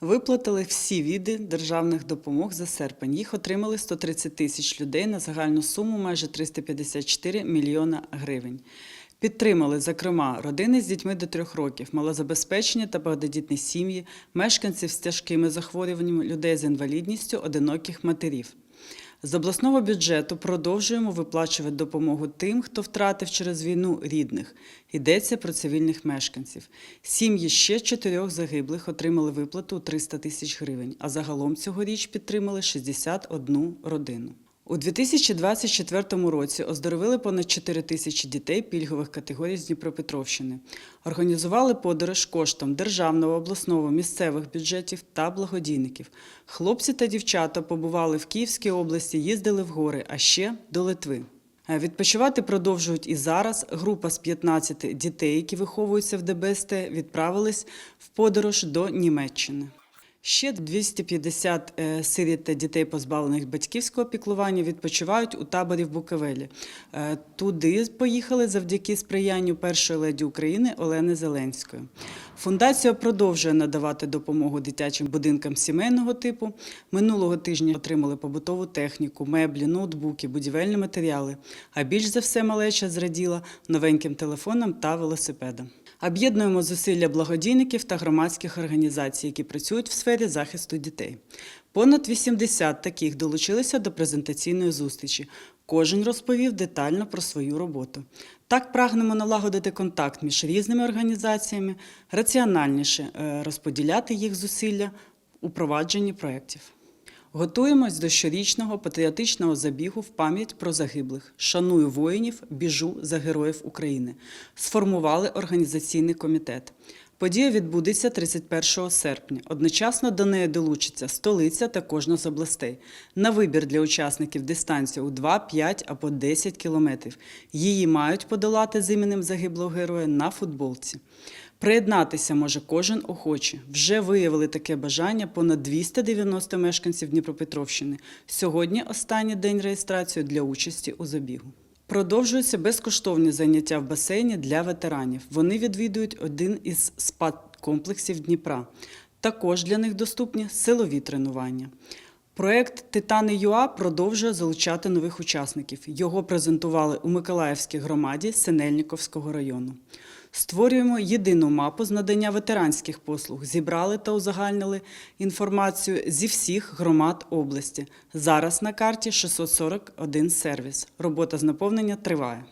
Виплатили всі віди державних допомог за серпень. Їх отримали 130 тисяч людей на загальну суму майже 354 мільйона гривень. Підтримали, зокрема, родини з дітьми до трьох років, малозабезпечені та багатодітні сім'ї, мешканців з тяжкими захворюваннями, людей з інвалідністю, одиноких матерів. З обласного бюджету продовжуємо виплачувати допомогу тим, хто втратив через війну рідних. Йдеться про цивільних мешканців. Сім'ї ще чотирьох загиблих отримали виплату у 300 тисяч гривень, а загалом цьогоріч підтримали 61 родину. У 2024 році оздоровили понад 4 тисячі дітей пільгових категорій з Дніпропетровщини. Організували подорож коштом державного, обласного, місцевих бюджетів та благодійників. Хлопці та дівчата побували в Київській області, їздили в гори, а ще до Литви. Е, Відпочивати продовжують і зараз. Група з 15 дітей, які виховуються в ДБСТ, відправились в подорож до Німеччини. Ще 250 е, сиріт та дітей, позбавлених батьківського піклування, відпочивають у таборі в Буковелі. Е, Туди поїхали завдяки сприянню першої леді України Олени Зеленської. Фундація продовжує надавати допомогу дитячим будинкам сімейного типу. Минулого тижня отримали побутову техніку, меблі, ноутбуки, будівельні матеріали. А більш за все малеча зраділа новеньким телефонам та велосипедам. Об'єднуємо зусилля благодійників та громадських організацій, які працюють в сфері захисту дітей. Понад 80 таких долучилися до презентаційної зустрічі. Кожен розповів детально про свою роботу. Так прагнемо налагодити контакт між різними організаціями, раціональніше е, розподіляти їх зусилля у провадженні проєктів. Готуємось до щорічного патріотичного забігу в пам'ять про загиблих. Шаную воїнів, біжу за героїв України. Сформували організаційний комітет. Подія відбудеться 31 серпня. Одночасно до неї долучиться столиця та кожна з областей. На вибір для учасників дистанція у 2, 5 або 10 кілометрів. Її мають подолати з іменем загиблого героя на футболці. Приєднатися може кожен охочий. Вже виявили таке бажання понад 290 мешканців Дніпропетровщини. Сьогодні останній день реєстрації для участі у забігу. Продовжуються безкоштовні заняття в басейні для ветеранів. Вони відвідують один із спа-комплексів Дніпра. Також для них доступні силові тренування. Проект Титани ЮА продовжує залучати нових учасників. Його презентували у Миколаївській громаді Синельніковського району. Створюємо єдину мапу з надання ветеранських послуг. Зібрали та узагальнили інформацію зі всіх громад області. Зараз на карті 641 сервіс. Робота з наповнення триває.